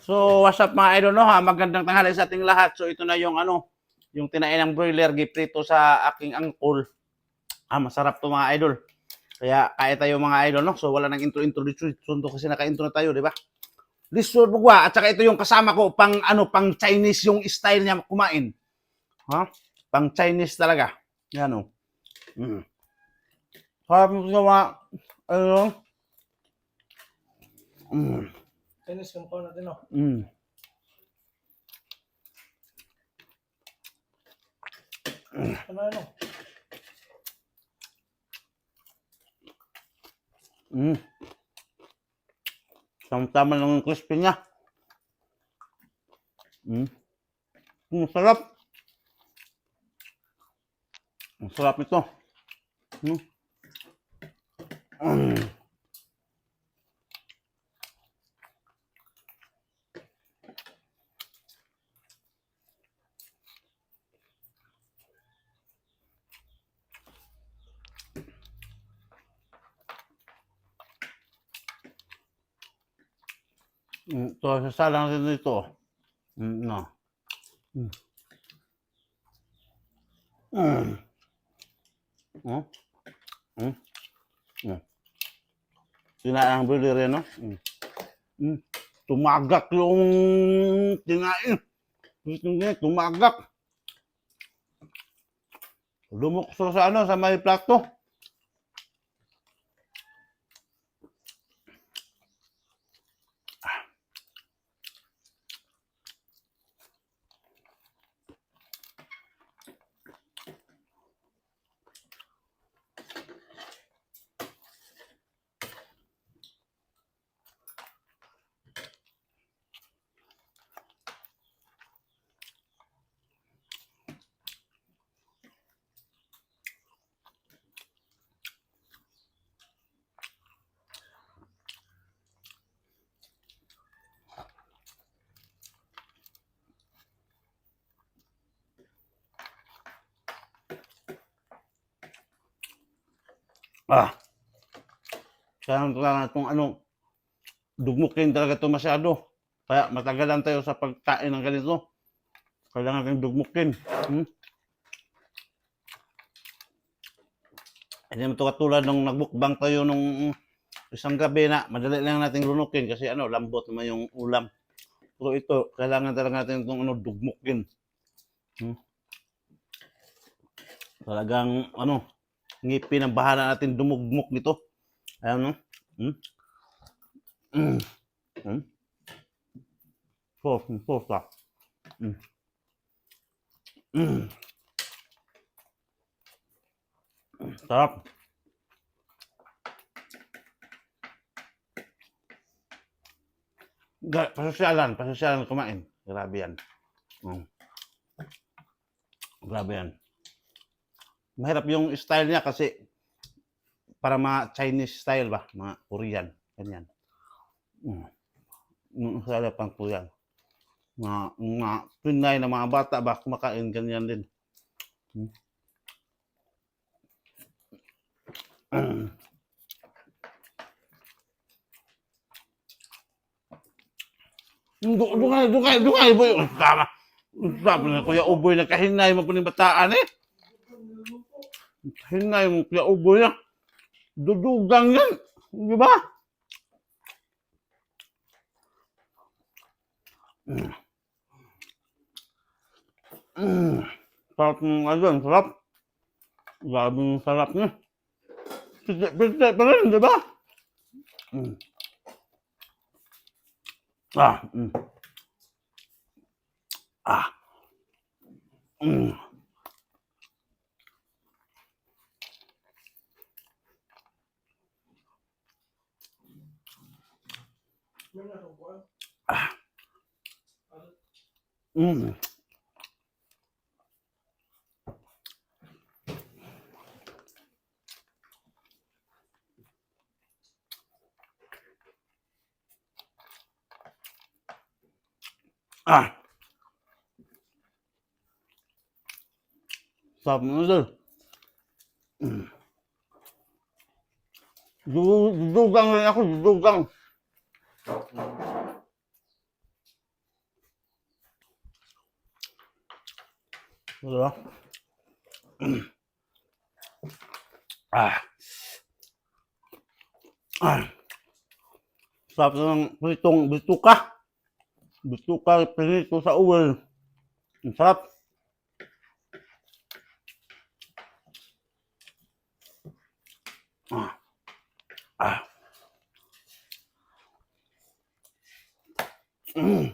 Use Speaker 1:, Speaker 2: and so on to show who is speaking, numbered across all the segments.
Speaker 1: So, what's up mga idol no ha? Magandang tanghali sa ating lahat. So, ito na yung ano, yung tinain ng broiler giprito sa aking angkol. Ah, masarap to mga idol. Kaya kaya tayo mga idol no. So, wala nang intro-intro dito. Sundo kasi naka-intro na tayo, di ba? Lisod bugwa at saka ito yung kasama ko pang ano, pang Chinese yung style niya kumain. Ha? Pang Chinese talaga. Yan oh. Mm. Sarap mo mga ano? Mm.
Speaker 2: Tennis yung phone natin, no?
Speaker 1: Mm.
Speaker 2: Ano, ano?
Speaker 1: Mm. Tama-tama lang yung crispy niya. Mm. Mm, sarap. Ang sarap ito. Mm. Mm. Mm, Ito, sasalang natin dito. Mm, no. Mm. Mm. Mm. Mm. Mm. Kinain ang biliri, no? Mm. Mm. Tumagak yung. Hindi, tumagak. Lumukso sa ano, sa may plato. Ah. Kaya talaga itong ano, dugmukin talaga ito masyado. Kaya matagalan tayo sa pagkain ng ganito. Kailangan kang dugmukin. Hmm? Hindi naman ito katulad nung nagbukbang tayo nung isang gabi na madali lang natin lunukin kasi ano, lambot naman yung ulam. Pero ito, kailangan talaga natin itong ano, dugmukin. Hmm? Talagang ano, ngipin ang bahala natin dumugmok nito. Ayan, no? Hmm? Mm. Mm. Sauce, sauce ah. Mm. Mm. Sarap. Pasosyalan, pasosyalan kumain. Grabe yan. Mm. Grabe yan mahirap yung style niya kasi para mga Chinese style ba, mga Korean, ganyan. Mm. Yung style pang Korean. Mga, mga Pinay na mga bata ba, kumakain ganyan din. Mm. Mm. Du- Dungay, dungay, dungay, boy. Tama. Sabi na, Kuya Uboy, nagkahinay mo po ng bataan eh. Hinay mo kaya ubo niya. Dudugang yan. Di ba? Mm. Mm. Sarap ng ano yan, sarap. Grabe yung sarap niya. Pinte pa rin, di ba? Mm. Ah, mm. Ah. Mm.
Speaker 2: May nasa phone?
Speaker 1: Mm. Ah. Sarap mo dun. Mm. Du- Dudugang rin Diba? ah. Ah. sabi ng pritong bituka. Bituka prito sa uwal Ang sarap. Ah. Ah. Mm.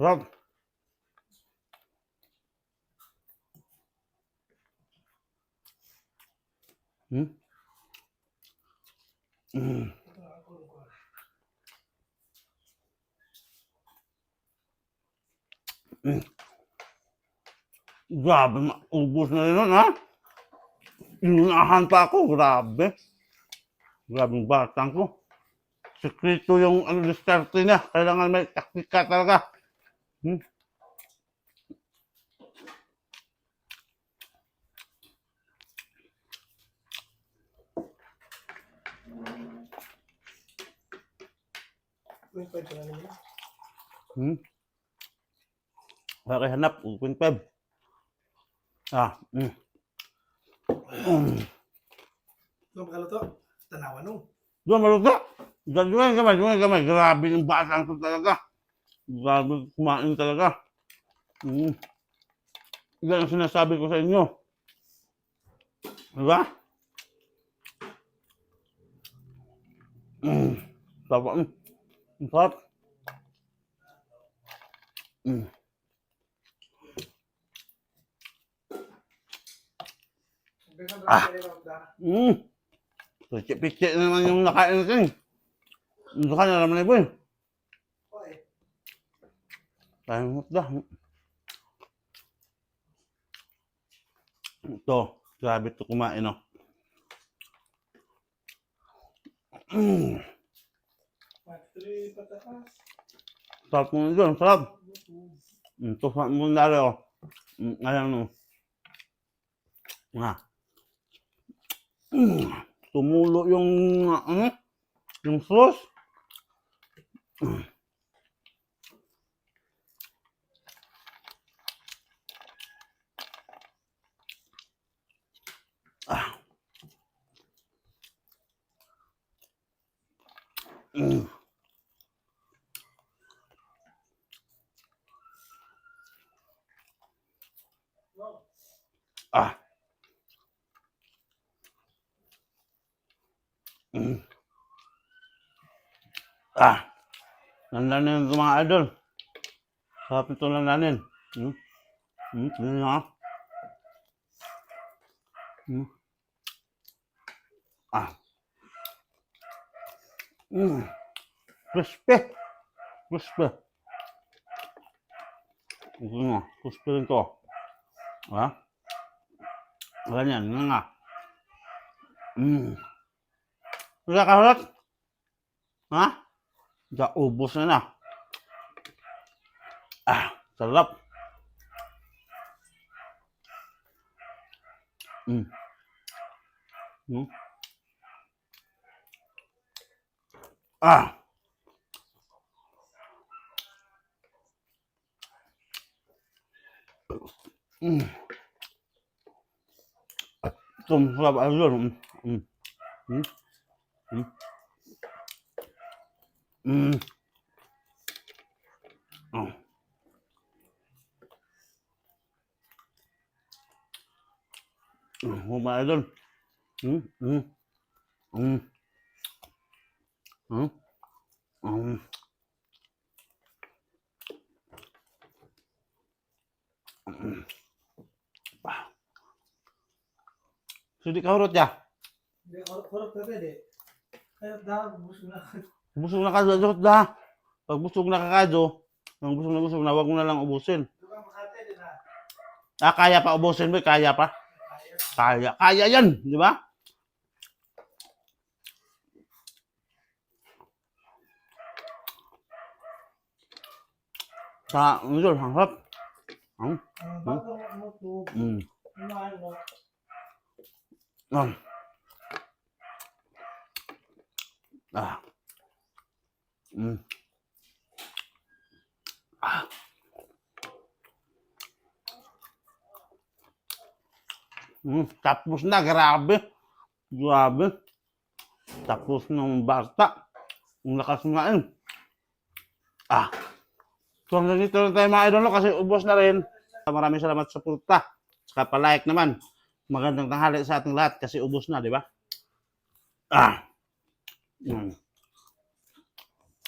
Speaker 1: Sarap. Mm. Mm. Grabe, maubos na nun, ha? Inunahan pa ako, grabe. Grabe yung batang ko. Sekreto yung ano, diskarte niya. Kailangan may taktika talaga. Hmm?
Speaker 2: Wait, wait, wala naman.
Speaker 1: Hmm? Okay, hanap. 1.5. Ah, mm. Mm.
Speaker 2: Ito pagkaluto. Tanawa nung.
Speaker 1: Doon, maluto. Diyan, gamay, diyan, gamay. Grabe yung batang ko talaga. Grabe kumain talaga. Mm. Yan ang sinasabi ko sa inyo. Diba? Mm. Sarap. Mm. Ang Sarap. Mm. Ah. Mm. Pichi-pichi na naman yung nakain natin. Hindi ka na naman na yun. Tayo mo dah. Ito, grabe ito kumain, no? Mm.
Speaker 2: Three patatas.
Speaker 1: Sarap mo yun, sarap. Mm, mo na rin, oh. Mm, Ayan, no. Nga. Tumulo yung, ano, yung sauce. Ah. Mm. Ah. Mm. Ah. Landanin ito mga idol. Sarap ito landanin. Hmm? Hmm? Tingnan. Hmm? Ah. Hmm. Crispy. Crispy. Ito nga. Crispy rin to. Ah. Ganyan, nga nga. Mm. Wala ka? Ha? Da, ubos na na. Ah, sarap. Mm. Mm. Ah. Mm. Tum sarap ayun. Mm. Mm. Mm. Mm. Oh. Mm, Mga idol. Mm. Mm. Mm. Mm. Mm. Mm. Ah. Sudi ka hurot ya?
Speaker 2: Kurap na pwede. Kaya dahil, busog na.
Speaker 1: Busog na ka dot da. Pag busog na ka kadyo, ang busog na busog na, wag mo na lang ubusin. Ah, kaya pa ubusin mo, kaya pa.
Speaker 2: Kaya.
Speaker 1: Kaya, yan, di ba? Sa, ano yun, ang harap. Ang,
Speaker 2: Ang
Speaker 1: mm,
Speaker 2: mo.
Speaker 1: ang. Ah. Mm. Ah. Mm, tapos na, grabe. Grabe. Tapos nung bata, ang lakas nga yun. Ah. So hanggang dito lang tayo mga idol kasi ubos na rin. Maraming salamat sa punta. Saka palike naman. Magandang tanghali sa ating lahat kasi ubos na, di ba? Ah. Mm.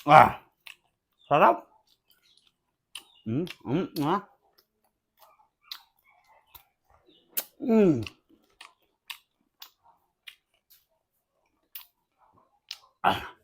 Speaker 1: Ah. Sarap. Mm, mm, ah. Mm. Ah.